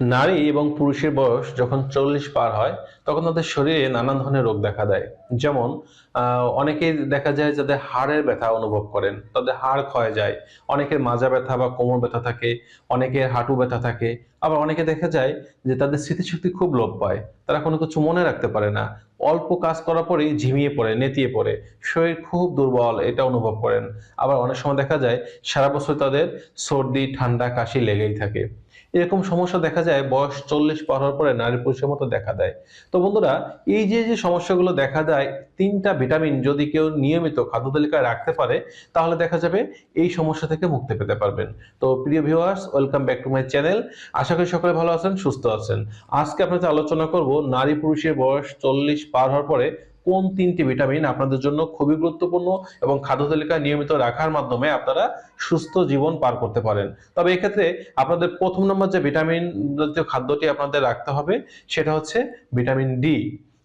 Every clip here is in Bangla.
নারী এবং পুরুষের বয়স যখন চল্লিশ পার হয়, তখন তাদের শরীরে নানান ধরনের রোগ দেখা দেয়। যেমন অনেকেই দেখা যায় যাদের হাড়ের ব্যথা অনুভব করেন, তাদের হাড় ক্ষয় যায়, অনেকের মাজা ব্যথা বা কোমর ব্যথা থাকে, অনেকের হাঁটু ব্যথা থাকে। আবার অনেকে দেখা যায় যে তাদের স্মৃতিশক্তি খুব লোপ পায়, তারা কোনো কিছু মনে রাখতে পারে না। অল্প কাজ করার পরেই ঝিমিয়ে পড়ে, নেতিয়ে পড়ে। শরীর খুব দুর্বল, এটা অনুভব করেন। আবার অনেক সময় দেখা যায়, সারা বছর তাদের সর্দি, ঠান্ডা, কাশি লেগেই থাকে। এরকম সমস্যা দেখা যায়, বয়স চল্লিশ পার হওয়ার পরে নারী পুরুষের মতো দেখা দেয়। তো বন্ধুরা, এই যে যে সমস্যাগুলো দেখা দেয়, তিনটা ভিটামিন যদি কেউ নিয়মিত খাদ্য তালিকায় রাখতে পারে, তাহলে দেখা যাবে এই সমস্যা থেকে মুক্তি পেতে পারবেন। তো প্রিয় viewers welcome back to my channel আশা করি সকলে ভালো আছেন, সুস্থ আছেন। আজকে আপনাদের আলোচনা করব, নারী পুরুষের বয়স চল্লিশ পার হওয়ার পরে কোন তিনটি ভিটামিন আপনাদের জন্য খুবই গুরুত্বপূর্ণ এবং খাদ্য তালিকায় নিয়মিত রাখার মাধ্যমে আপনারা সুস্থ জীবন পার করতে পারেন। তবে এক্ষেত্রে আপনাদের প্রথম নম্বর যে ভিটামিন জাতীয় খাদ্যটি আপনাদের রাখতে হবে, সেটা হচ্ছে ভিটামিন ডি।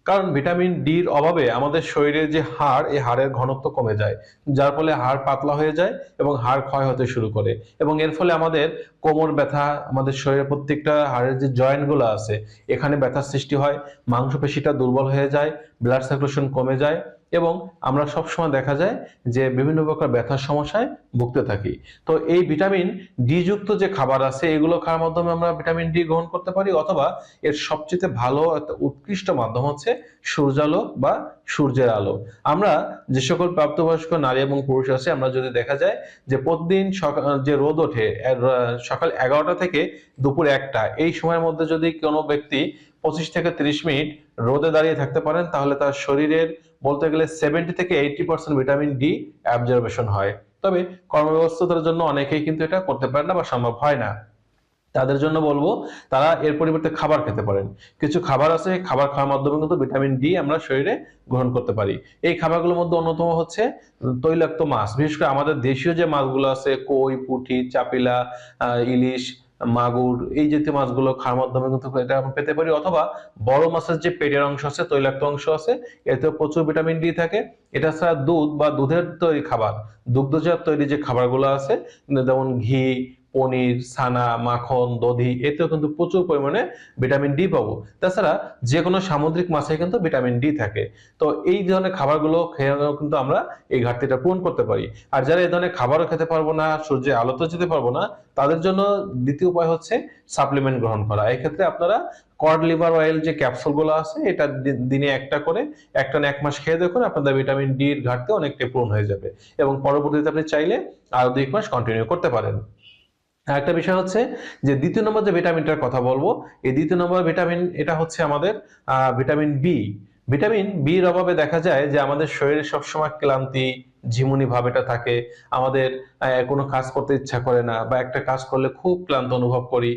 কারণ ভিটামিন ডির অভাবে আমাদের শরীরের যে হাড়, এই হাড়ের ঘনত্ব কমে যায়, যার ফলে হাড় পাতলা হয়ে যায় এবং হাড় ক্ষয় হতে শুরু করে। এবং এর ফলে আমাদের কোমর ব্যথা, আমাদের শরীরের প্রত্যেকটা হাড়ের যে জয়েন্টগুলো আছে, এখানে ব্যথার সৃষ্টি হয়, মাংসপেশিটা দুর্বল হয়ে যায় ব্লাড সার্কুলেশন কমে যায় এবং আমরা সবসময় দেখা যায় যে বিভিন্ন প্রকার ব্যথার সমস্যায় ভুগতে থাকি। তো এই ভিটামিন ডি যুক্ত যে খাবার আছে, এগুলো খাওয়ার মাধ্যমে আমরা ভিটামিন ডি গ্রহণ করতে পারি অথবা এর সবচেয়ে ভালো উৎকৃষ্ট মাধ্যম হচ্ছে সূর্যালো বা সূর্যের আলো। আমরা যে সকল প্রাপ্তবয়স্ক নারী এবং পুরুষ আছে, আমরা যদি দেখা যায় যে প্রতিদিন সকাল, যে রোদ ওঠে সকাল এগারোটা থেকে দুপুর একটা, এই সময়ের মধ্যে যদি কোনো ব্যক্তি পঁচিশ থেকে তিরিশ মিনিট রোদে দাঁড়িয়ে থাকতে পারেন, তাহলে তার শরীরের বলতে গেলে সেভেন্টি থেকে eighty percent vitamin D absorption হয়। তবে কর্মব্যস্ততার জন্য অনেকেই কিন্তু এটা করতে পারে না বা সম্ভব হয় না। তাদের জন্য বলব, তারা এর পরিবর্তে খাবার খেতে পারেন। কিছু খাবার আছে, খাবার খাওয়ার মাধ্যমে কিন্তু ভিটামিন ডি আমরা শরীরে গ্রহণ করতে পারি। এই খাবারগুলোর মধ্যে অন্যতম হচ্ছে তৈলাক্ত মাছ। বিশেষ করে আমাদের দেশীয় যে মাছগুলো আছে, কই, পুঁটি, চাপিলা ইলিশ মাগুর, এই জাতীয় মাছগুলো খাওয়ার মাধ্যমে কিন্তু এটা আমরা পেতে পারি। অথবা বড় মাছের যে পেটের অংশ আছে, তৈলাক্ত অংশ আছে এতে প্রচুর ভিটামিন ডি থাকে। এটা ছাড়া দুধ বা দুধের তৈরি খাবার, দুগ্ধজাত তৈরি যে খাবারগুলো আছে, যেমন ঘি পনির, ছানা, মাখন, দধি এতেও কিন্তু প্রচুর পরিমাণে ভিটামিন ডি পাবো। তাছাড়া যে কোনো সামুদ্রিক মাছে কিন্তু ভিটামিন ডি থাকে। তো এই ধরনের খাবারগুলো খেয়েও কিন্তু আমরা এই ঘাটতিটা পূরণ করতে পারি। আর যারা এই ধরনের খাবারও খেতে পারব না, সূর্যে আলোতে যেতে পারব না, তাদের জন্য দ্বিতীয় উপায় হচ্ছে সাপ্লিমেন্ট গ্রহণ করা। এক্ষেত্রে আপনারা কড লিভার অয়েল যে ক্যাপসুলগুলো আছে, এটা দিনে একটা করে, একটা না এক মাস খেয়ে দেখুন আপনাদের ভিটামিন ডি এর ঘাটতি অনেকটাই পূরণ হয়ে যাবে। এবং পরবর্তীতে আপনি চাইলে আরও দুই মাস কন্টিনিউ করতে পারেন। একটা বিষয় হচ্ছে যে দ্বিতীয় নম্বর যে ভিটামিনটার কথা বলব, এই দ্বিতীয় নম্বর ভিটামিন এটা হচ্ছে আমাদের ভিটামিন বি ভিটামিন বি এর অভাবে দেখা যায় যে আমাদের শরীরে সবসময় ক্লান্তি, ঝিমুনি ভাব এটা থাকে, আমাদের কোনো কাজ করতে ইচ্ছা করে না বা একটা কাজ করলে খুব ক্লান্ত অনুভব করি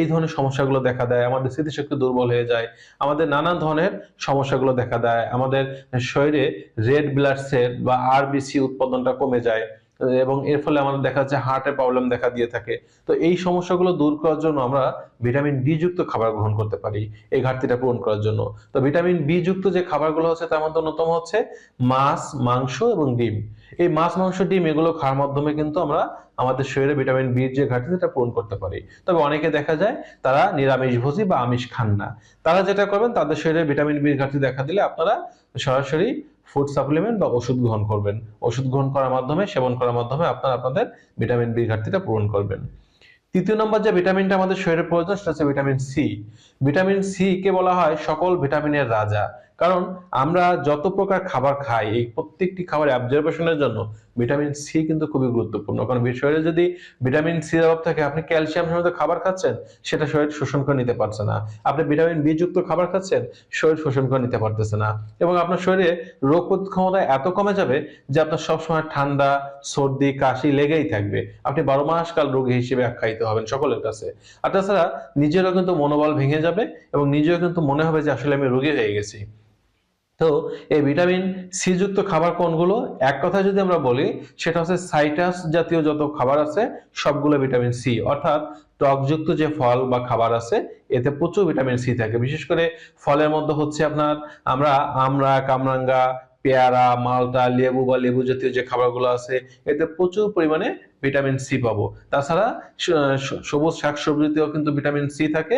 এই ধরনের সমস্যাগুলো দেখা দেয়, আমাদের স্মৃতিশক্তি দুর্বল হয়ে যায়, আমাদের নানান ধরনের সমস্যাগুলো দেখা দেয়, আমাদের শরীরে রেড ব্লাড সেল বা আরবিসি উৎপাদনটা কমে যায় এবং এর ফলে আমাদের দেখা যাচ্ছে হার্টের প্রবলেম দেখা দিয়ে থাকে। তো এই সমস্যাগুলো দূর করার জন্য আমরা ভিটামিন ডি যুক্ত খাবার গ্রহণ করতে পারি এই ঘাটতিটা পূরণ করার জন্য। তো ভিটামিন বি যুক্ত যে খাবারগুলো হচ্ছে তার মধ্যে অন্যতম হচ্ছে মাছ, মাংস এবং ডিম। এই মাছ, মাংস, ডিম এগুলো খাওয়ার মাধ্যমে কিন্তু আমরা আমাদের শরীরে ভিটামিন বি যে ঘাটতি, সেটা পূরণ করতে পারি। তবে অনেকে দেখা যায় তারা নিরামিষ ভোজী বা আমিষ খান না। তারা যেটা করবেন, তাদের শরীরে ভিটামিন বি ঘাটতি দেখা দিলে আপনারা সরাসরি ফুড সাপ্লিমেন্ট বা ওষুধ গ্রহণ করবেন। ওষুধ গ্রহণ করার মাধ্যমে, সেবন করার মাধ্যমে আপনার আপনাদের ভিটামিন বি ঘাটতিটা পূরণ করবেন। তৃতীয় নম্বর যে ভিটামিনটা আমাদের শরীরে প্রয়োজন, সেটা হচ্ছে ভিটামিন সি ভিটামিন সি কে বলা হয় সকল ভিটামিনের রাজা। কারণ আমরা যত প্রকার খাবার খাই, এই প্রত্যেকটি খাবার অ্যাবজর্বেশনের জন্য ভিটামিন সি কিন্তু খুবই গুরুত্বপূর্ণ। কারণ শরীরে যদি ভিটামিন সি অভাব থাকে, আপনি ক্যালসিয়াম সমৃদ্ধ খাবার খাচ্ছেন, সেটা শরীর শোষণ করে নিতে পারছে না। আপনি ভিটামিন বি যুক্ত খাবার খাচ্ছেন, শরীর শোষণ করে নিতে পারতেছে না। এবং আপনার শরীরে রোগ প্রতিরোধ ক্ষমতা এত কমে যাবে যে আপনার সবসময় ঠান্ডা, সর্দি, কাশি লেগেই থাকবে। আপনি বারো মাস কাল রোগী হিসেবে আখ্যায়িত হবেন সকলের কাছে। আর তাছাড়া নিজেরও কিন্তু মনোবল ভেঙে যাবে এবং নিজেও কিন্তু মনে হবে যে আসলে আমি রোগী হয়ে গেছি। তো এই ভিটামিন সি যুক্ত খাবার কোনগুলো? এক কথায় যদি আমরা বলি, সেটা হচ্ছে সাইটাস জাতীয় যত খাবার আছে, সবগুলো ভিটামিন সি অর্থাৎ টকযুক্ত যে ফল বা খাবার আছে, এতে প্রচুর ভিটামিন সি থাকে। বিশেষ করে ফলের মধ্যে হচ্ছে আপনার, আমরা আমরা কামরাঙ্গা পেয়ারা মালটা লেবু বা লেবু জাতীয় যে খাবারগুলো আছে, এতে প্রচুর পরিমাণে ভিটামিন সি পাবো। তাছাড়া সবুজ শাকসবজিতেও কিন্তু ভিটামিন সি থাকে।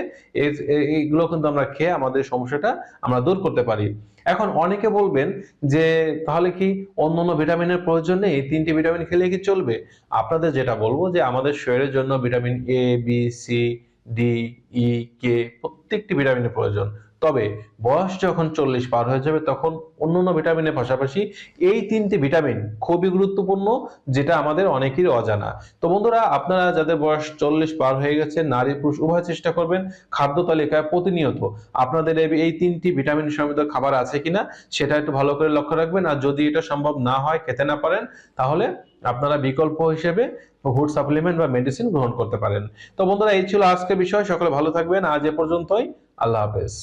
এইগুলো কিন্তু আমরা খেয়ে আমাদের সমস্যাটা আমরা দূর করতে পারি। এখন অনেকে বলবেন যে, তাহলে কি অন্য অন্য ভিটামিনের প্রয়োজন নেই? এই তিনটি ভিটামিন খেলে কি চলবে? আপনাদের যেটা বলব যে, আমাদের শরীরের জন্য vitamin A B C D E K প্রত্যেকটি ভিটামিনের প্রয়োজন। তবে বয়স যখন চল্লিশ পার হয়ে যাবে, তখন অন্য অন্য ভিটামিনের পাশাপাশি এই তিনটি ভিটামিন খুবই গুরুত্বপূর্ণ, যেটা আমাদের অনেকেরই অজানা। তো বন্ধুরা, আপনারা যাদের বয়স চল্লিশ পার হয়ে গেছে, নারী পুরুষ উভয় চেষ্টা করবেন খাদ্য তালিকায় প্রতিনিয়ত আপনাদের এই- তিনটি ভিটামিন সমৃদ্ধ খাবার আছে কিনা, সেটা একটু ভালো করে লক্ষ্য রাখবেন। আর যদি এটা সম্ভব না হয়, খেতে না পারেন, তাহলে আপনারা বিকল্প হিসেবে হুড সাপ্লিমেন্ট বা মেডিসিন গ্রহণ করতে পারেন। তো বন্ধুরা, এই ছিল আজকে বিষয়। সকলে ভালো থাকবেন। আজ এ পর্যন্তই। আল্লাহ হাফেজ।